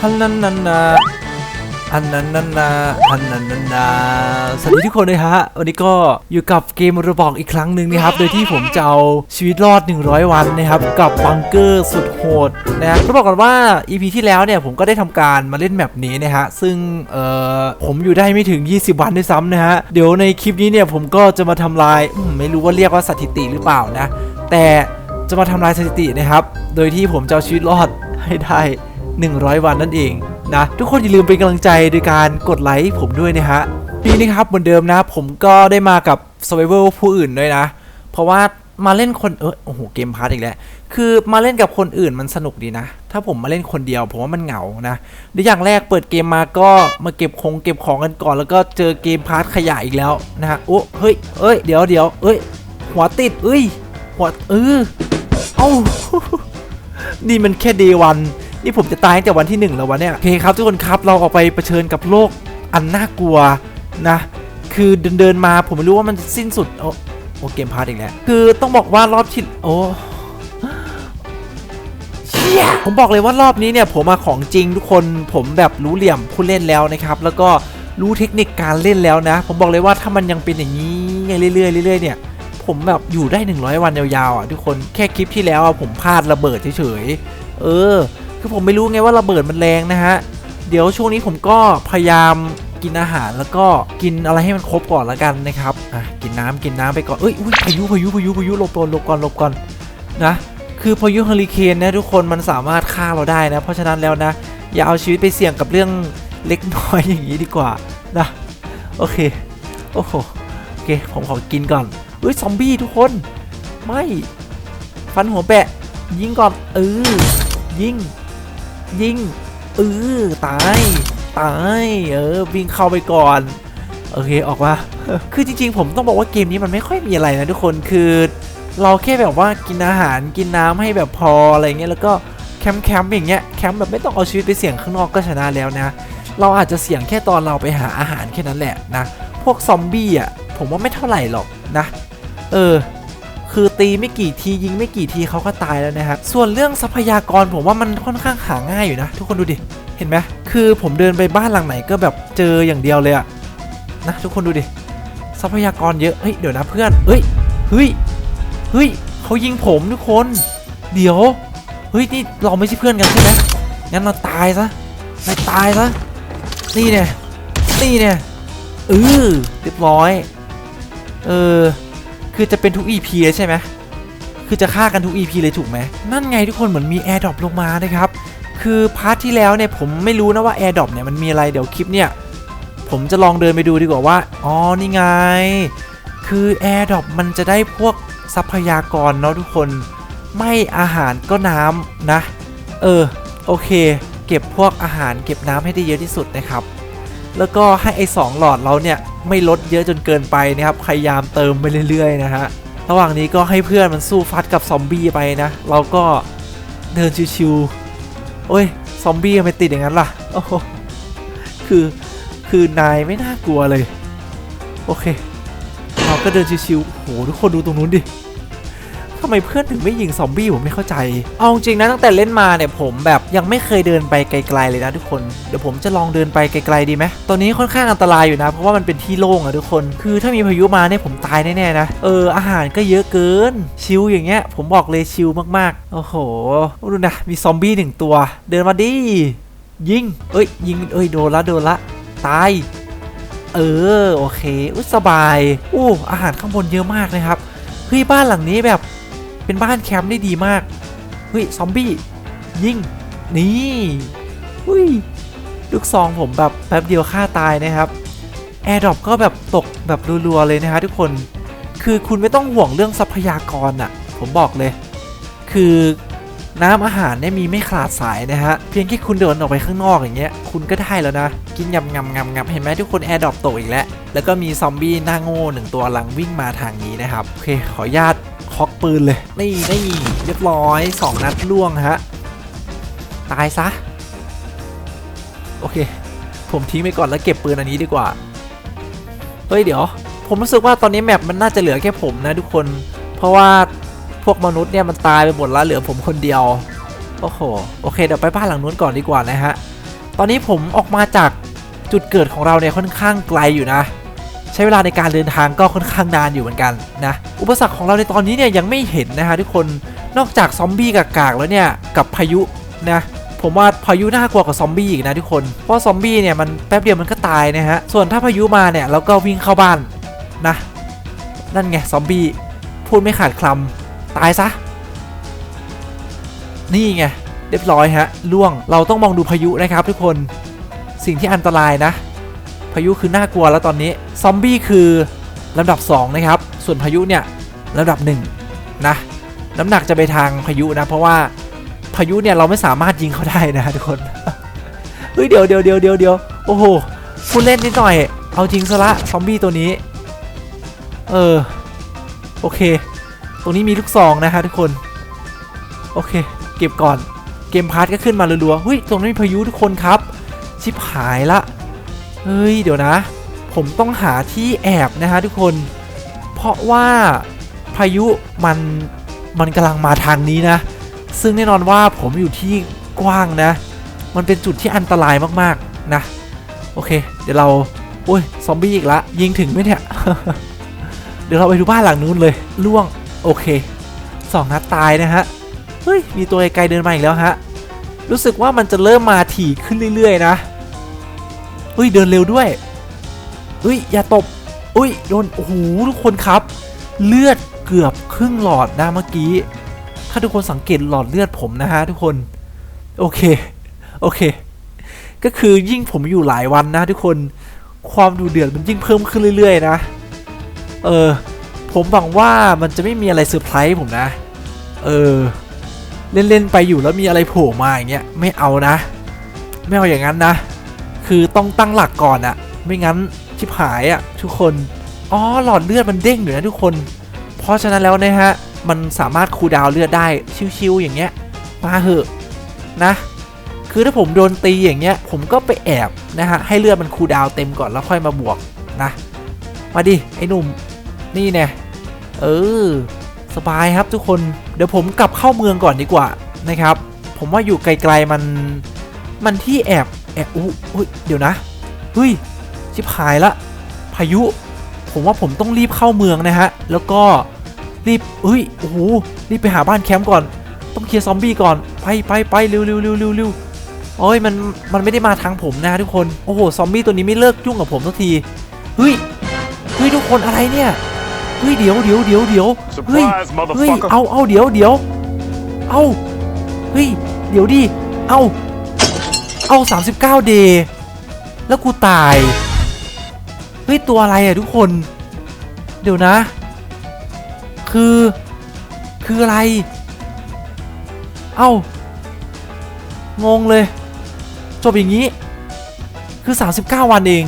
ฮันนันนันนาฮันนันนันนาฮันนันนันนาสวัสดีทุกคนเลยฮะ วันนี้ก็อยู่กับเกมระบอกอีกครั้งหนึ่งนะครับ โดยที่ผมจะเอาชีวิตรอด 100 วันนะครับ กับบังเกอร์สุดโหดนะต้องบอกก่อนว่า EP ที่แล้วเนี่ยผมก็ได้ทำการมาเล่นแบบนี้นะฮะ ซึ่งเอ่อผมอยู่ได้ไม่ถึง 20 วันด้วยซ้ำนะฮะ เดี๋ยวในคลิปนี้เนี่ยผมก็จะมาทำลายอืมไม่รู้ว่าเรียกว่าสถิติหรือเปล่านะ แต่จะมาทำลายสถิตินะครับ โดยที่ผมจะเอาชีวิตรอดให้ได้ 100 วันนั่นเองนะทุกคนอย่าลืมเป็นกำลังใจโดยการกดไลค์ผมด้วยนะฮะปีนี้ครับเหมือนเดิมนะ ผมก็ได้มากับ s u r v i v a l ผู้อื่นด้วยนะ เพราะว่ามาเล่นคนเออโอ้โหเกมพาร์ทอีกแล้วคือมาเล่นกับคนอื่นมันสนุกดีนะ ถ้าผมมาเล่นคนเดียว ผมว่ามันเหงานะเดี๋ยวอย่างแรกเปิดเกมมาก็มาเก็บของเก็บของกันก่อน แล้วก็เจอเกมพาร์ทขยะอีกแล้วนะฮะโอ้เฮ้ยเอ้ยเดี๋ยวเดี๋ยวเอ้ยหัวติดเอ้ยหัวเออเอ้านี่มันแค่เดวัน นี่ผมจะตายตั้งแต่วันที่หนึ่งแล้ววะเนี่ยโอเคครับทุกคนครับเราออกไปเผชิญกับโลกอันน่ากลัวนะคือเดินเดินมาผมไม่รู้ว่ามันจะสิ้นสุดโอ้โอเกมพาร์ทอีกแล้วคือต้องบอกว่ารอบที่โอ้ผมบอกเลยว่ารอบนี้เนี่ยผมมาของจริงทุกคนผมแบบรู้เหลี่ยมผู้เล่นแล้วนะครับ แล้วก็รู้เทคนิคการเล่นแล้วนะ ผมบอกเลยว่าถ้ามันยังเป็นอย่างนี้เรื่อยๆเรื่อยๆเนี่ยผมแบบอยู่ได้ 100 วันยาวๆอะทุกคนแค่คลิปที่แล้วผมพลาดระเบิดเฉยๆเออ คือผมไม่รู้ไงว่าระเบิดมันแรงนะฮะ เดี๋ยวช่วงนี้ผมก็พยายามกินอาหารแล้วก็กินอะไรให้มันครบก่อนละกันนะครับ อะกินน้ำกินน้ำไปก่อนเอ้ยอุ้ยพายุพายุพายุพายุหลบก่อนหลบก่อนหลบก่อนนะคือพายุเฮอริเคนนะทุกคนมันสามารถฆ่าเราได้นะ เพราะฉะนั้นแล้วนะ อย่าเอาชีวิตไปเสี่ยงกับเรื่องเล็กน้อยอย่างนี้ดีกว่านะโอเคโอ้โหโอเคผมขอกินก่อนเฮ้ยซอมบี้ทุกคนไม่ฟันหัวแบะยิงก่อนเออยิง ยิงเออตายตายเออวิ่งเข้าไปก่อนโอเคออกมาคือจริง ๆ ผมต้องบอกว่าเกมนี้มันไม่ค่อยมีอะไรนะทุกคนคือเราแค่แบบว่ากินอาหารกินน้ำให้แบบพออะไรเงี้ยแล้วก็แคมป์แคมป์อย่างเงี้ยแคมป์แบบไม่ต้องเอาชีวิตไปเสี่ยงข้างนอกก็ชนะแล้วนะ เราอาจจะเสี่ยงแค่ตอนเราไปหาอาหารแค่นั้นแหละนะ พวกซอมบี้อะผมว่าไม่เท่าไหร่หรอกนะ เออ คือตีไม่กี่ทียิงไม่กี่ทีเขาก็ตายแล้วนะครับส่วนเรื่องทรัพยากรผมว่ามันค่อนข้างหาง่ายอยู่นะ ทุกคนดูดิเห็นไหมคือผมเดินไปบ้านหลังไหนก็แบบเจออย่างเดียวเลยอะนะทุกคนดูดิทรัพยากรเยอะเฮ้ยเดี๋ยวนะเพื่อนเฮ้ยเฮ้ยเฮ้ยเขายิงผมทุกคน เดี๋ยวเฮ้ยนี่เราไม่ใช่เพื่อนกันใช่ไหมงั้นเราตายซะเราตายซะนี่เนี่ยนี่เนี่ยเออเรียบร้อย เออ คือจะเป็นทุก EP เลยใช่ไหมคือจะฆ่ากันทุก EP เลยถูกไหมนั่นไงทุกคนเหมือนมี Air Drop ลงมานะครับ คือพาร์ทที่แล้วเนี่ยผมไม่รู้นะว่า Air Drop เนี่ยมันมีอะไรเดี๋ยวคลิปเนี่ยผมจะลองเดินไปดูดีกว่าว่า อ๋อ นี่ไง คือ Air Drop มันจะได้พวกทรัพยากรเนาะทุกคน ไม่อาหารก็น้ำนะ เออ โอเค เก็บพวกอาหารเก็บน้ำให้ได้เยอะที่สุดนะครับ แล้วก็ให้ไอ้สองหลอดเราเนี่ย ไม่ลดเยอะจนเกินไปนะครับพยายามเติมไปเรื่อยๆนะฮะระหว่างนี้ก็ให้เพื่อนมันสู้ฟัดกับซอมบี้ไปนะ เราก็เดินชิวๆโอ้ยซอมบี้ทำไมติดอย่างนั้นล่ะโอ้โหคือคือนายไม่น่ากลัวเลย โอเค เราก็เดินชิวๆโอ้โหทุกคนดูตรงนู้นดิ ทำไมเพื่อนถึงไม่ยิงซอมบี้ผมไม่เข้าใจ เอาจริงนะตั้งแต่เล่นมาเนี่ยผมแบบยังไม่เคยเดินไปไกลๆเลยนะทุกคน เดี๋ยวผมจะลองเดินไปไกลๆดีไหมตอนนี้ค่อนข้างอันตรายอยู่นะ เพราะว่ามันเป็นที่โล่งอะทุกคน คือถ้ามีพายุมาเนี่ยผมตายแน่ๆนะ เอออาหารก็เยอะเกิน ชิลอย่างเงี้ย ผมบอกเลยชิลมากๆ โอ้โห ดูนะ มีซอมบี้หนึ่งตัว เดินมาดิ ยิง เอ้ย ยิง เอ้ย โดนละ โดนละ ตาย เออ โอเค อุสบาย อู้อาหารข้างบนเยอะมากนะครับ เฮ้ย บ้านหลังนี้แบบ เป็นบ้านแคมป์ได้ดีมาก เฮ้ย ซอมบี้ ยิง นี่อุ้ยลูกซองผมแบบแป๊บเดียวฆ่าตายนะครับแอร์ดรอปก็แบบตกแบบรัวๆเลยนะฮะทุกคน คือคุณไม่ต้องห่วงเรื่องทรัพยากรอะผมบอกเลย คือน้ำอาหารเนี่ยมีไม่ขาดสายนะฮะ เพียงแค่คุณเดินออกไปข้างนอกอย่างเงี้ย คุณก็ได้แล้วนะ กินยำงำงำงำเห็นไหมทุกคนแอร์ดรอปตกอีกแล้ว แล้วก็มีซอมบี้หน้าโง่หนึ่งตัวลังวิ่งมาทางนี้นะครับ โอเค ขออนุญาต คอกปืนเลย นี่นี่เรียบร้อยสองนัดล่วงฮะ ตายซะ โอเค ผมทิ้งไปก่อนแล้วเก็บปืนอันนี้ดีกว่า เฮ้ยเดี๋ยว ผมรู้สึกว่าตอนนี้แมปมันน่าจะเหลือแค่ผมนะทุกคน เพราะว่าพวกมนุษย์เนี่ยมันตายไปหมดแล้วเหลือผมคนเดียว โอ้โห โอเคเดี๋ยวไปบ้านหลังนู้นก่อนดีกว่านะฮะ ตอนนี้ผมออกมาจากจุดเกิดของเราเนี่ยค่อนข้างไกลอยู่นะ ใช้เวลาในการเดินทางก็ค่อนข้างนานอยู่เหมือนกันนะ อุปสรรคของเราในตอนนี้เนี่ยยังไม่เห็นนะฮะทุกคนนอกจากซอมบี้กากๆแล้วเนี่ยกับพายุนะผมว่าพายุน่ากลัวกว่าซอมบี้อีกนะทุกคน เพราะซอมบี้เนี่ยมันแป๊บเดียวมันก็ตายนะฮะ ส่วนถ้าพายุมาเนี่ยเราก็วิ่งเข้าบ้านนะ นั่นไงซอมบี้พูดไม่ขาดคำตายซะ นี่ไงเรียบร้อยฮะล่วง เราต้องมองดูพายุนะครับทุกคน สิ่งที่อันตรายนะ พายุคือน่ากลัวแล้วตอนนี้ซอมบี้คือลำดับ 2 นะครับ ส่วนพายุเนี่ยลำดับ1นะน้ำหนักจะไปทางพายุนะ เพราะว่าพายุเนี่ยเราไม่สามารถยิงเขาได้นะทุกคนเฮ้ยเดี๋ยวเดี๋ยวเดี๋ยวเดี๋ยวเดี๋ยวโอ้โหพูดเล่นนิดหน่อย เอาจริงซะละซอมบี้ตัวนี้เออโอเค ตรงนี้มีลูกซองนะฮะทุกคน โอเค เก็บก่อนเกมพาร์ทก็ขึ้นมารัวๆเฮ้ยตรงนี้มีพายุทุกคนครับ ชิบหายละ เฮ้ย เดี๋ยวนะ ผมต้องหาที่แอบนะฮะทุกคน เพราะว่าพายุมันมันกำลังมาทางนี้นะ ซึ่งแน่นอนว่าผมอยู่ที่กว้างนะ มันเป็นจุดที่อันตรายมากๆนะ โอเค เดี๋ยวเราโอ้ยซอมบี้อีกละยิงถึงไหมเนี่ยเดี๋ยวเราไปดูบ้านหลังนู้นเลยล่วงโอเคสองนัดตายนะฮะเฮ้ยมีตัวไกลๆเดินมาอีกแล้วฮะรู้สึกว่ามันจะเริ่มมาถี่ขึ้นเรื่อยๆ นะ เฮ้ยเดินเร็วด้วยเฮ้ยอย่าตบอุ้ยโดนโอ้โหทุกคนครับ เลือดเกือบครึ่งหลอดนะเมื่อกี้ ถ้าทุกคนสังเกตหลอดเลือดผมนะฮะทุกคนโอเคโอเค ก็คือยิ่งผมอยู่หลายวันนะทุกคนความดูเดือดมันยิ่งเพิ่มขึ้นเรื่อยๆนะ เออ ผมหวังว่ามันจะไม่มีอะไรเซอร์ไพรส์ผมนะ เออ เล่น ๆ ไปอยู่แล้วมีอะไรโผล่มาอย่างเงี้ย ไม่เอานะ ไม่เอาอย่างนั้นนะ คือต้องตั้งหลักก่อนอะไม่งั้นชิบหายอะทุกคนอ๋อหลอดเลือดมันเด้งอยู่นะทุกคน เพราะฉะนั้นแล้วนะฮะมันสามารถคูลดาวน์เลือดได้ชิวๆอย่างเงี้ยมาเหอะนะ คือถ้าผมโดนตีอย่างเงี้ย ผมก็ไปแอบนะฮะให้เลือดมันคูลดาวน์เต็มก่อนแล้วค่อยมาบวกนะมาดิไอ้หนุ่มนี่แน่เออสบายครับทุกคนเดี๋ยวผมกลับเข้าเมืองก่อนดีกว่านะครับ ผมว่าอยู่ไกลๆมันมันที่แอบ แอบอู้อุ้ยเดี๋ยวนะเฮ้ยชิบหายละพายุ ผมว่าผมต้องรีบเข้าเมืองนะฮะ แล้วก็รีบเฮ้ยโอ้โหรีบไปหาบ้านแคมป์ก่อน ต้องเคลียร์ซอมบี้ก่อนไปไปไปเร็วเร็วเร็วเร็วเร็วโอ้ยมันมันไม่ได้มาทางผมนะทุกคนโอ้โหซอมบี้ตัวนี้ไม่เลิกยุ่งกับผมสักทีเฮ้ยเฮ้ยทุกคนอะไรเนี่ยเฮ้ยเดี๋ยวเดี๋ยวเดี๋ยวเดี๋ยวเฮ้ย Surprise, เฮ้ย motherfucker. เอาเอาเดี๋ยวเดี๋ยวเอาเฮ้ยเดี๋ยวดิเอา เอา 39เดย์แล้วกูตาย เฮ้ย ตัวอะไรอะทุกคน เดี๋ยวนะ คือ คืออะไร เอ้างงเลย จบอย่างนี้ คือ 39 วันเอง